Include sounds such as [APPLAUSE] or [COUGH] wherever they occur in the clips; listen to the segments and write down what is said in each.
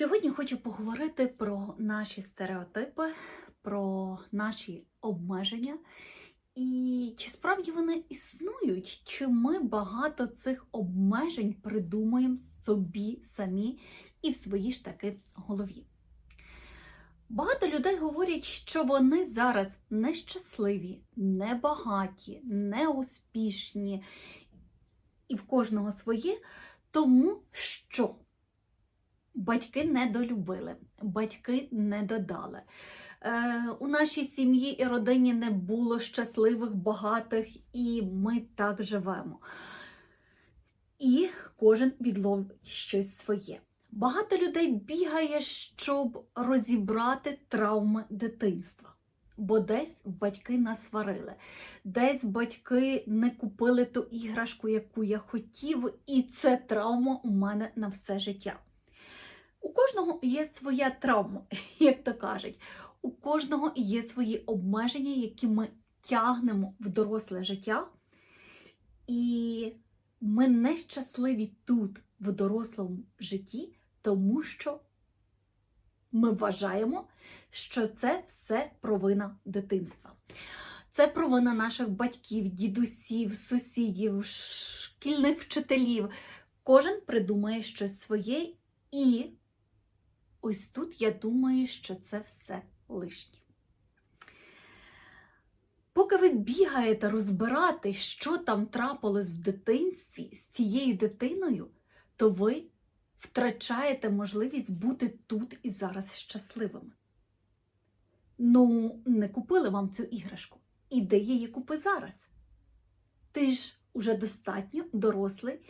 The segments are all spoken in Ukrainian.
Сьогодні хочу поговорити про наші стереотипи, про наші обмеження. І чи справді вони існують, чи ми багато цих обмежень придумуємо собі самі і в своїй ж таки голові. Багато людей говорять, що вони зараз нещасливі, небагаті, неуспішні, і в кожного своє, тому що батьки не долюбили, батьки не додали. Е, у нашій сім'ї і родині не було щасливих, багатих, і ми так живемо. І кожен відловить щось своє. Багато людей бігає, щоб розібрати травми дитинства. Бо десь батьки насварили, десь батьки не купили ту іграшку, яку я хотів, і це травма у мене на все життя. У кожного є своя травма, [LAUGHS] як то кажуть. У кожного є свої обмеження, які ми тягнемо в доросле життя. І ми нещасливі тут, в дорослому житті, тому що ми вважаємо, що це все провина дитинства. Це провина наших батьків, дідусів, сусідів, шкільних вчителів. Кожен придумає щось своє, і ось тут я думаю, що це все лишнє. Поки ви бігаєте розбирати, що там трапилось в дитинстві з цією дитиною, то ви втрачаєте можливість бути тут і зараз щасливими. Ну, не купили вам цю іграшку. Іди її купи зараз. Ти ж уже достатньо дорослий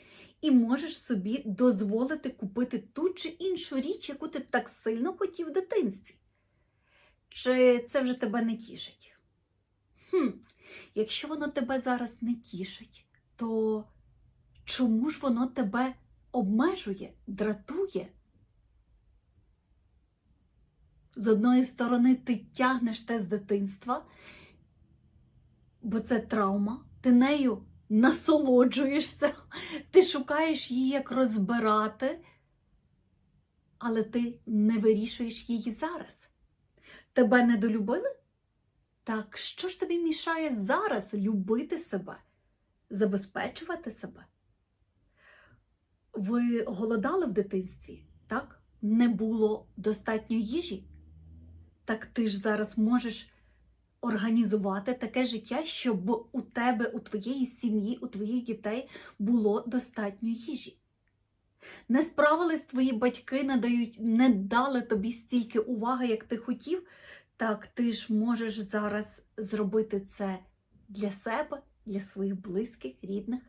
і можеш собі дозволити купити ту чи іншу річ, яку ти так сильно хотів в дитинстві. Чи це вже тебе не тішить? Хм, якщо воно тебе зараз не тішить, то чому ж воно тебе обмежує, дратує? З одної сторони, ти тягнеш те з дитинства, бо це травма, ти нею насолоджуєшся, ти шукаєш її, як розбирати, але ти не вирішуєш її зараз. Тебе недолюбили? Так що ж тобі мішає зараз любити себе, забезпечувати себе? Ви голодали в дитинстві, так? Не було достатньо їжі? Так ти ж зараз можеш організувати таке життя, щоб у тебе, у твоєї сім'ї, у твоїх дітей було достатньо їжі. Не справились твої батьки, надають, не дали тобі стільки уваги, як ти хотів, так ти ж можеш зараз зробити це для себе, для своїх близьких, рідних.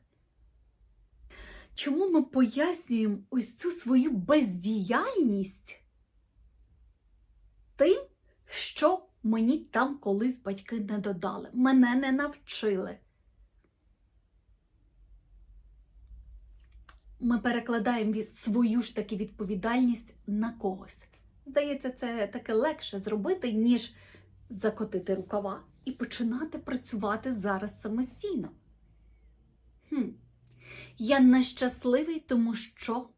Чому ми пояснюємо ось цю свою бездіяльність тим, що мені там колись батьки не додали, мене не навчили? Ми перекладаємо свою ж таки відповідальність на когось. Здається, це таке легше зробити, ніж закотити рукава і починати працювати зараз самостійно. Хм. Я нещасливий, тому що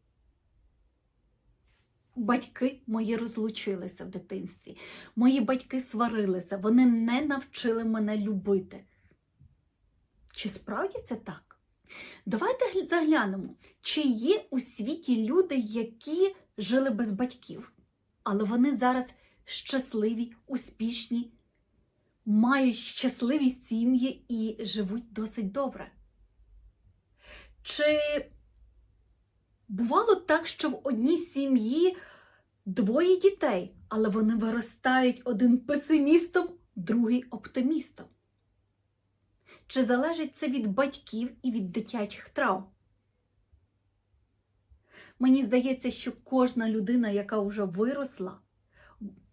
батьки мої розлучилися в дитинстві. Мої батьки сварилися, вони не навчили мене любити. Чи справді це так? Давайте заглянемо, чи є у світі люди, які жили без батьків, але вони зараз щасливі, успішні, мають щасливі сім'ї і живуть досить добре. Чи бувало так, що в одній сім'ї двоє дітей, але вони виростають один песимістом, другий оптимістом? Чи залежить це від батьків і від дитячих травм? Мені здається, що кожна людина, яка вже виросла,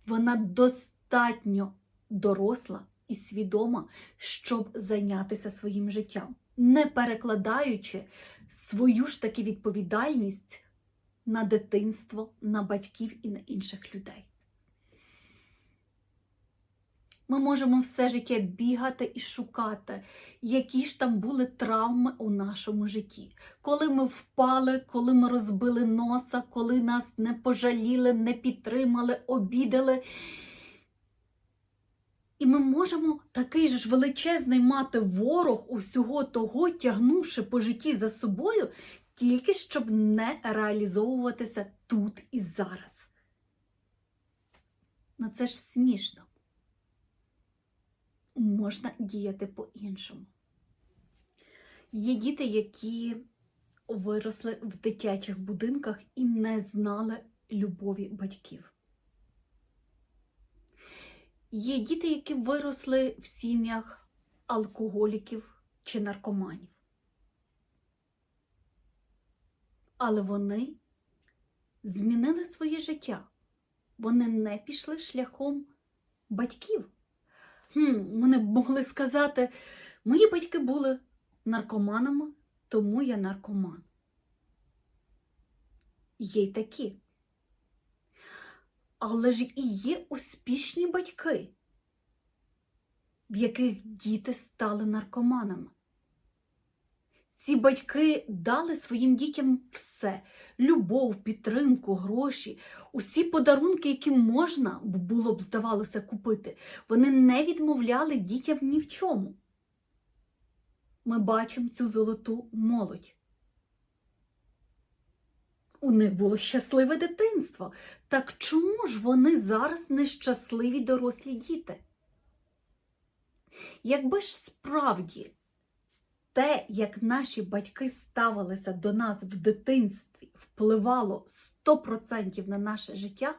вона достатньо доросла і свідома, щоб зайнятися своїм життям, не перекладаючи свою ж таки відповідальність на дитинство, на батьків і на інших людей. Ми можемо все життя бігати і шукати, які ж там були травми у нашому житті. Коли ми впали, коли ми розбили носа, коли нас не пожаліли, не підтримали, обідали. І ми можемо такий ж величезний мати ворог усього того, тягнувши по житті за собою, тільки щоб не реалізовуватися тут і зараз. Ну це ж смішно. Можна діяти по-іншому. Є діти, які виросли в дитячих будинках і не знали любові батьків. Є діти, які виросли в сім'ях алкоголіків чи наркоманів. Але вони змінили своє життя. Вони не пішли шляхом батьків. Хм, Вони могли сказати, мої батьки були наркоманами, тому я наркоман. Є й такі. Але ж і є успішні батьки, в яких діти стали наркоманами. Ці батьки дали своїм дітям все: любов, підтримку, гроші, усі подарунки, які можна було б, здавалося, купити. Вони не відмовляли дітям ні в чому. Ми бачимо цю золоту молодь. У них було щасливе дитинство. Так чому ж вони зараз нещасливі дорослі діти? Якби ж справді те, як наші батьки ставилися до нас в дитинстві, впливало 100% на наше життя,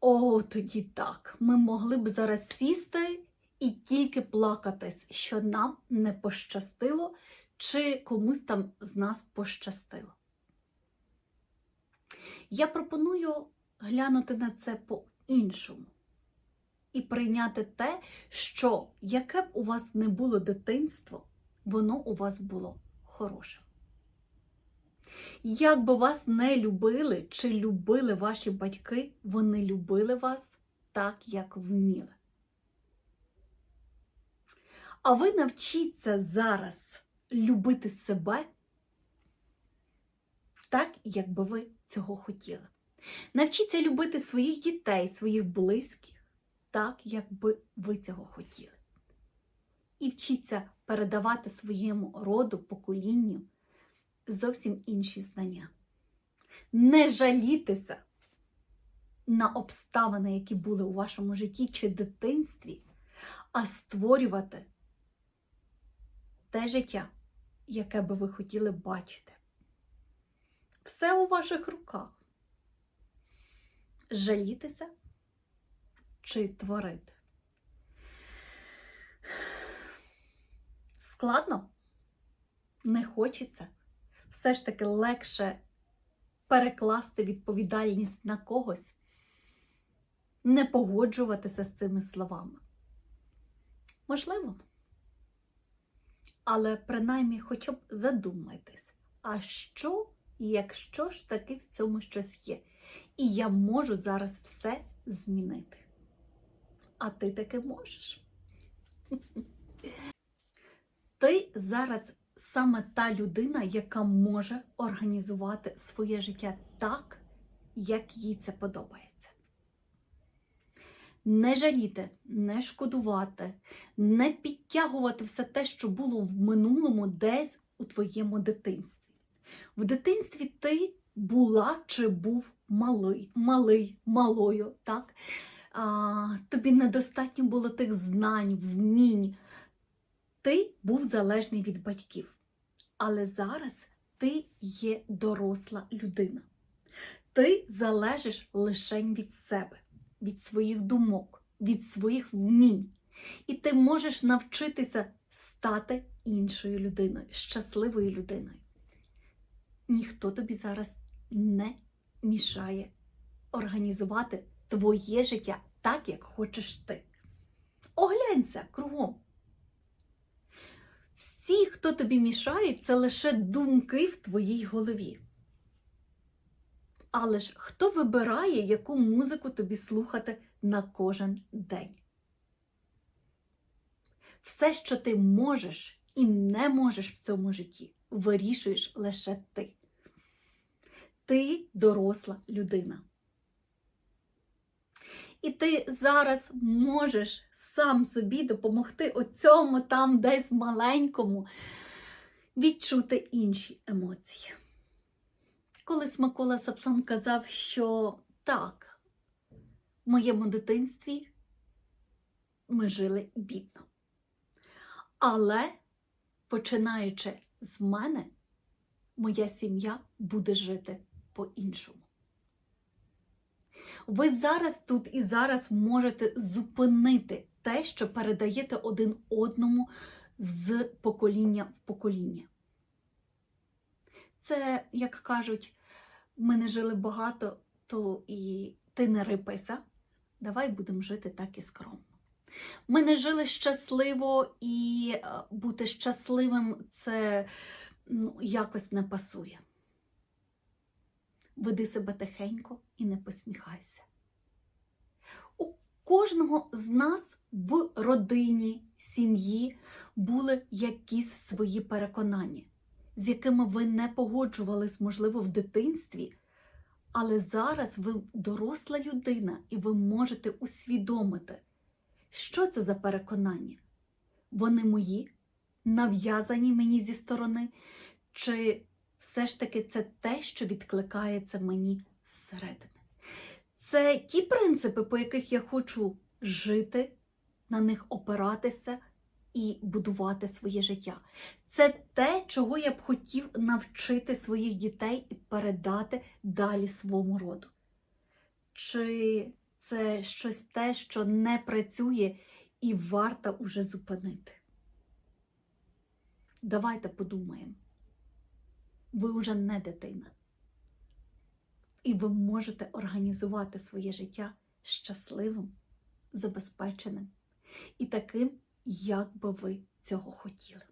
о, тоді так, ми могли б зараз сісти і тільки плакатись, що нам не пощастило, чи комусь там з нас пощастило. Я пропоную глянути на це по-іншому і прийняти те, що яке б у вас не було дитинство, воно у вас було хорошим. Як би вас не любили чи любили ваші батьки, вони любили вас так, як вміли. А ви навчіться зараз любити себе так, як би ви цього хотіли. Навчіться любити своїх дітей, своїх близьких, так, як би ви цього хотіли. І вчіться передавати своєму роду, поколінню зовсім інші знання. Не жалітися на обставини, які були у вашому житті чи дитинстві, а створювати те життя, яке би ви хотіли бачити. Все у ваших руках. Жалітися чи творити. Складно? Не хочеться. Все ж таки легше перекласти відповідальність на когось, не погоджуватися з цими словами. Можливо. Але принаймні хоча б задумайтесь, а що, якщо ж таки в цьому щось є? І я можу зараз все змінити. А ти таки можеш. [LAUGHS] Ти зараз саме та людина, яка може організувати своє життя так, як їй це подобається. Не жаліти, не шкодувати, не підтягувати все те, що було в минулому десь у твоєму дитинстві. В дитинстві ти була чи був малий, малий, малою, так? А, Тобі недостатньо було тих знань, вмінь. Ти був залежний від батьків. Але зараз ти є доросла людина. Ти залежиш лише від себе, від своїх думок, від своїх вмінь. І ти можеш навчитися стати іншою людиною, щасливою людиною. Ніхто тобі зараз не мішає організувати твоє життя так, як хочеш ти. Оглянься кругом. Всі, хто тобі мішає, це лише думки в твоїй голові. Але ж хто вибирає, яку музику тобі слухати на кожен день? Все, що ти можеш і не можеш в цьому житті, вирішуєш лише ти. Ти доросла людина. І ти зараз можеш сам собі допомогти оцьому там десь маленькому відчути інші емоції. Колись Микола Сапсан казав, що так, в моєму дитинстві ми жили бідно. Але, починаючи з мене, моя сім'я буде жити по-іншому. Ви зараз тут і зараз можете зупинити те, що передаєте один одному з покоління в покоління. Це, як кажуть, ми не жили багато, то і ти не рипайся. Давай будемо жити так і скромно. Ми не жили щасливо, і е, бути щасливим це ну, якось не пасує. Веди себе тихенько і не посміхайся. У кожного з нас в родині, сім'ї були якісь свої переконання, з якими ви не погоджувались, можливо, в дитинстві. Але зараз ви доросла людина, і ви можете усвідомити, що це за переконання? Вони мої, нав'язані мені зі сторони, чи все ж таки це те, що відкликається мені зсередини? Це ті принципи, по яких я хочу жити, на них опиратися і будувати своє життя. Це те, чого я б хотів навчити своїх дітей і передати далі своєму роду. Чи це щось те, що не працює і варто уже зупинити? Давайте подумаємо. Ви вже не дитина. І ви можете організувати своє життя щасливим, забезпеченим і таким, як би ви цього хотіли.